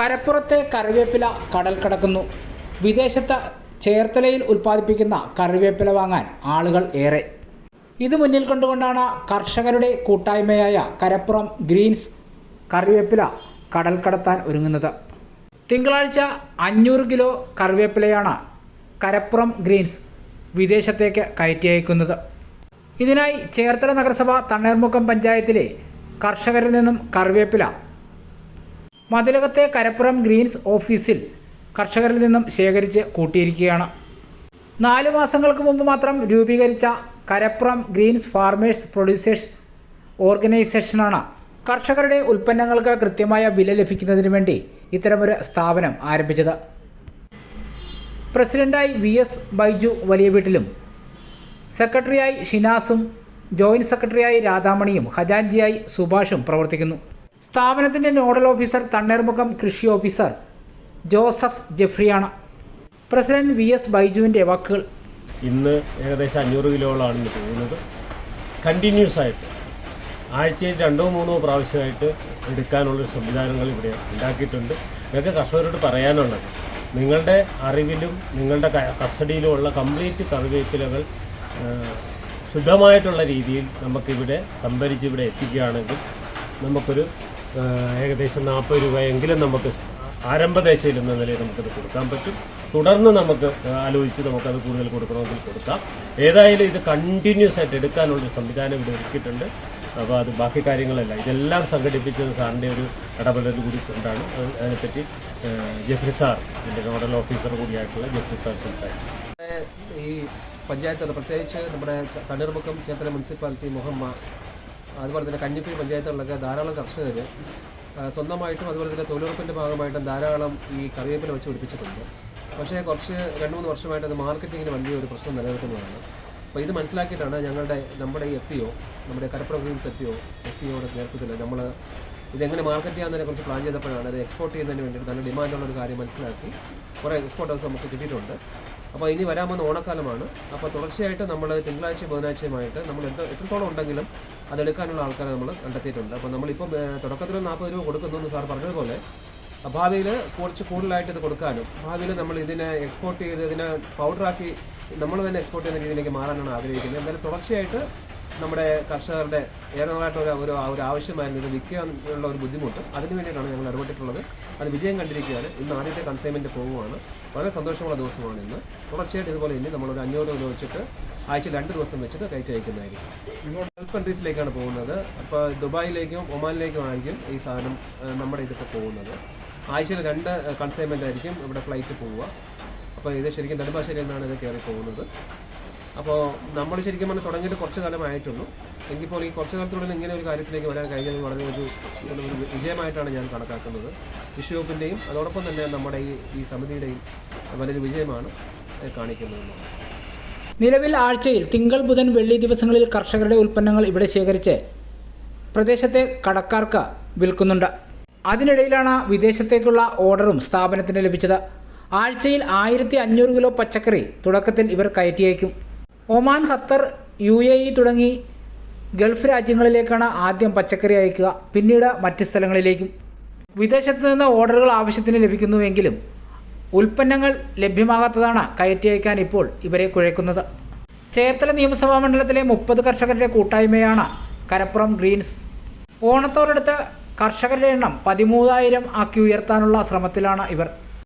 കരപ്പുറത്തെ കറിവേപ്പില കടൽ കടക്കുന്നു. വിദേശത്ത് ചേർത്തലയിൽ ഉൽപ്പാദിപ്പിക്കുന്ന കറിവേപ്പില വാങ്ങാൻ ആളുകൾ ഏറെ. ഇത് മുന്നിൽ കണ്ടുകൊണ്ടാണ് കർഷകരുടെ കൂട്ടായ്മയായ കരപ്പുറം ഗ്രീൻസ് കറിവേപ്പില കടൽ കടത്താൻ ഒരുങ്ങുന്നത്. തിങ്കളാഴ്ച അഞ്ഞൂറ് കിലോ കറിവേപ്പിലയാണ് കരപ്പുറം ഗ്രീൻസ് വിദേശത്തേക്ക് കയറ്റി അയക്കുന്നത്. ഇതിനായി ചേർത്തല നഗരസഭ തണ്ണീർമുക്കം പഞ്ചായത്തിലെ കർഷകരിൽ നിന്നും കറിവേപ്പില മതിലകത്തെ കരപ്പുറം ഗ്രീൻസ് ഓഫീസിൽ കർഷകരിൽ നിന്നും ശേഖരിച്ച് കൂട്ടിയിരിക്കുകയാണ്. നാല് മാസങ്ങൾക്ക് മുമ്പ് മാത്രം രൂപീകരിച്ച കരപ്പുറം ഗ്രീൻസ് ഫാർമേഴ്സ് പ്രൊഡ്യൂസേഴ്സ് ഓർഗനൈസേഷനാണ് കർഷകരുടെ ഉൽപ്പന്നങ്ങൾക്ക് കൃത്യമായ വില ലഭിക്കുന്നതിന് വേണ്ടി ഇത്തരമൊരു സ്ഥാപനം ആരംഭിച്ചത്. പ്രസിഡന്റായി വി എസ് ബൈജു വലിയ വീട്ടിലും സെക്രട്ടറിയായി ഷിനാസും ജോയിന്റ് സെക്രട്ടറിയായി രാധാമണിയും ഖജാൻജിയായി സുഭാഷും പ്രവർത്തിക്കുന്നു. സ്ഥാപനത്തിന്റെ നോഡൽ ഓഫീസർ തണ്ണീർമുഖം കൃഷി ഓഫീസർ ജോസഫ് ജെഫ്രിയാണ്. പ്രസിഡന്റ് വി എസ് ബൈജുവിന്റെ വാക്കുകൾ. ഇന്ന് ഏകദേശം അഞ്ഞൂറ് കിലോകളാണ് പോകുന്നത്. കണ്ടിന്യൂസ് ആയിട്ട് ആഴ്ചയിൽ രണ്ടോ മൂന്നോ പ്രാവശ്യമായിട്ട് എടുക്കാനുള്ള സംവിധാനങ്ങൾ ഇവിടെ ഉണ്ടാക്കിയിട്ടുണ്ട്. ഇതൊക്കെ കർഷകരോട് പറയാനുള്ളത് നിങ്ങളുടെ അറിവിലും നിങ്ങളുടെ കസ്റ്റഡിയിലുമുള്ള കംപ്ലീറ്റ് കറിവേപ്പിലകൾ ശുദ്ധമായിട്ടുള്ള രീതിയിൽ നമുക്കിവിടെ സംഭരിച്ച് ഇവിടെ എത്തിക്കുകയാണെങ്കിൽ നമുക്കൊരു ഏകദേശം നാൽപ്പത് രൂപയെങ്കിലും നമുക്ക് ആരംഭദേശയിൽ എന്ന നിലയിൽ നമുക്കത് കൊടുക്കാൻ പറ്റും. തുടർന്ന് നമുക്ക് ആലോചിച്ച് നമുക്കത് കൂടുതൽ കൊടുക്കണമെങ്കിൽ കൊടുക്കാം. ഏതായാലും ഇത് കണ്ടിന്യൂസ് ആയിട്ട് എടുക്കാനുള്ളൊരു സംവിധാനം ഇവിടെ ഒരുക്കിയിട്ടുണ്ട്. അപ്പോൾ അത് ബാക്കി കാര്യങ്ങളല്ല. ഇതെല്ലാം സംഘടിപ്പിച്ചത് സാറിന്റെ ഒരു ഇടപെടൽ കൂടി കൊണ്ടാണ്. അതിനെപ്പറ്റി ജഫ്രി സാർ എന്റെ നോഡൽ ഓഫീസർ കൂടിയായിട്ടുള്ള ജഫ്രി സാർ സംസാരിക്കും ഈ പഞ്ചായത്തുകൾ പ്രത്യേകിച്ച് നമ്മുടെ തണ്ണീർമുക്കം ചേർത്തല മുനിസിപ്പാലിറ്റി മുഹമ്മ അതുപോലെ തന്നെ കഞ്ഞിപ്പി പഞ്ചായത്തുകളിലൊക്കെ ധാരാളം കർഷകർ സ്വന്തമായിട്ടും അതുപോലെ തന്നെ തൊഴിലുറപ്പിന്റെ ഭാഗമായിട്ടും ധാരാളം ഈ കറിവേപ്പില വെച്ച് പിടിപ്പിച്ചിട്ടുണ്ട്. പക്ഷേ കുറച്ച് രണ്ട് മൂന്ന് വർഷമായിട്ട് അത് മാർക്കറ്റിങ്ങിന് വലിയൊരു പ്രശ്നം നിലനിൽക്കുന്നതാണ്. അപ്പോൾ ഇത് മനസ്സിലാക്കിയിട്ടാണ് ഞങ്ങളുടെ നമ്മുടെ ഈ എത്തിയോ നമ്മുടെ കരപ്രൊഗ്രീൻസ് എഫ് ഒ എത്തിയോ ഒയുടെ നേതൃത്വത്തിൽ നമ്മൾ ഇതെങ്ങനെ മാർക്കറ്റ് ചെയ്യാമെന്നതിനെ കുറിച്ച് പ്ലാൻ ചെയ്തപ്പോഴാണ് അത് എക്സ്പോർട്ട് ചെയ്യുന്നതിന് വേണ്ടിയിട്ട് നല്ല ഡിമാൻഡുള്ള ഒരു കാര്യം മനസ്സിലാക്കി കുറേ എക്സ്പോർട്ടേഴ്സ് നമുക്ക് കിട്ടിയിട്ടുണ്ട്. അപ്പോൾ ഇനി വരാൻ പോകുന്ന ഓണക്കാലമാണ്. അപ്പോൾ തുടർച്ചയായിട്ട് നമ്മൾ തിങ്കളാഴ്ച ബുധനാഴ്ചയുമായിട്ട് നമ്മൾ എത്ര എത്രത്തോളം ഉണ്ടെങ്കിലും അതെടുക്കാനുള്ള ആൾക്കാരെ നമ്മൾ കണ്ടെത്തിയിട്ടുണ്ട്. അപ്പോൾ നമ്മളിപ്പോൾ തുടക്കത്തിൽ നാൽപ്പത് രൂപ കൊടുക്കുന്നു എന്ന് സാർ പറഞ്ഞതുപോലെ ഭാവിയിൽ കുറച്ച് കൂടുതലായിട്ട് ഇത് കൊടുക്കാനും ഭാവിയിൽ നമ്മൾ ഇതിനെ എക്സ്പോർട്ട് ചെയ്ത് ഇതിനെ പൗഡറാക്കി നമ്മൾ തന്നെ എക്സ്പോർട്ട് ചെയ്യുന്ന രീതിയിലേക്ക് മാറാനാണ് ആഗ്രഹിക്കുന്നത്. എന്തായാലും തുടർച്ചയായിട്ട് നമ്മുടെ കർഷകരുടെ ഏറെ നാളായിട്ട് ഒരു ഒരു ആവശ്യമായിരുന്നു. ഇത് വിൽക്കാനുള്ള ഒരു ബുദ്ധിമുട്ട് അതിന് വേണ്ടിയിട്ടാണ് ഞങ്ങൾ ഇടപെട്ടിട്ടുള്ളത്. അത് വിജയം കണ്ടിരിക്കുകയാണ്. ഇന്ന് ആദ്യത്തെ കൺസൈൻമെന്റ് പോവുകയാണ് വളരെ സന്തോഷമുള്ള ദിവസമാണ് ഇന്ന്. തുടർച്ചയായിട്ട് ഇതുപോലെ ഇനി നമ്മളൊരു അഞ്ഞൂറ് രൂപ വെച്ചിട്ട് ആഴ്ച രണ്ട് ദിവസം വെച്ചിട്ട് കയറ്റി അയക്കുന്നതായിരിക്കും. ഗൾഫ് കൺട്രീസിലേക്കാണ് പോകുന്നത്. അപ്പോൾ ദുബായിലേക്കും ഒമാനിലേക്കും ആയിരിക്കും ഈ സാധനം നമ്മുടെ ഇതൊക്കെ പോകുന്നത്. ആഴ്ചയിൽ രണ്ട് കൺസൈൻമെന്റ് ആയിരിക്കും ഇവിടെ ഫ്ലൈറ്റ് പോവുക. അപ്പോൾ ഇത് ശരിക്കും നെടുമ്പാശ്ശേരിയിൽ നിന്നാണ് ഇത് കയറി പോകുന്നത്. അപ്പോൾ നമ്മൾ ശരിക്കും പറഞ്ഞാൽ തുടങ്ങിയിട്ട് കുറച്ച് കാലമായിട്ടുള്ളൂ. എങ്കിൽ പോലും ഈ കുറച്ച് കാലത്തിനുള്ളിൽ ഇങ്ങനെ ഒരു കാര്യത്തിലേക്ക് വരാൻ കഴിഞ്ഞത് വളരെ ഒരു ഒരു വിജയമായിട്ടാണ് ഞാൻ കണക്കാക്കുന്നത്. കൃഷി അതോടൊപ്പം തന്നെ നമ്മുടെ ഈ ഈ സമിതിയുടെയും വലിയൊരു വിജയമാണ് കാണിക്കുന്നത്. നിലവിൽ ആഴ്ചയിൽ തിങ്കൾ ബുധൻ വെള്ളി ദിവസങ്ങളിൽ കർഷകരുടെ ഉൽപ്പന്നങ്ങൾ ഇവിടെ ശേഖരിച്ച് പ്രദേശത്തെ കടക്കാർക്ക് വിൽക്കുന്നുണ്ട്. അതിനിടയിലാണ് വിദേശത്തേക്കുള്ള ഓർഡറും സ്ഥാപനത്തിന് ലഭിച്ചത്. ആഴ്ചയിൽ ആയിരത്തി അഞ്ഞൂറ് കിലോ പച്ചക്കറി തുടക്കത്തിൽ ഇവർ കയറ്റി അയക്കും Oman Qatar U A E തുടങ്ങി ഗൾഫ് രാജ്യങ്ങളിലേക്കാണ് ആദ്യം പച്ചക്കറി അയക്കുക. പിന്നീട് മറ്റ് സ്ഥലങ്ങളിലേക്കും. വിദേശത്ത് നിന്ന് ഓർഡറുകൾ ആവശ്യത്തിന് ലഭിക്കുന്നുവെങ്കിലും ഉൽപ്പന്നങ്ങൾ ലഭ്യമാകാത്തതാണ് കയറ്റി അയക്കാൻ ഇപ്പോൾ ഇവരെ കുഴക്കുന്നത്. ചേർത്തല നിയമസഭാ മണ്ഡലത്തിലെ മുപ്പത് കർഷകരുടെ കൂട്ടായ്മയാണ് കരപ്പുറം ഗ്രീൻസ്. ഓണത്തോടടുത്ത് കർഷകരുടെ എണ്ണം പതിമൂവായിരം ആക്കി ഉയർത്താനുള്ള ശ്രമത്തിലാണ് ഇവർ.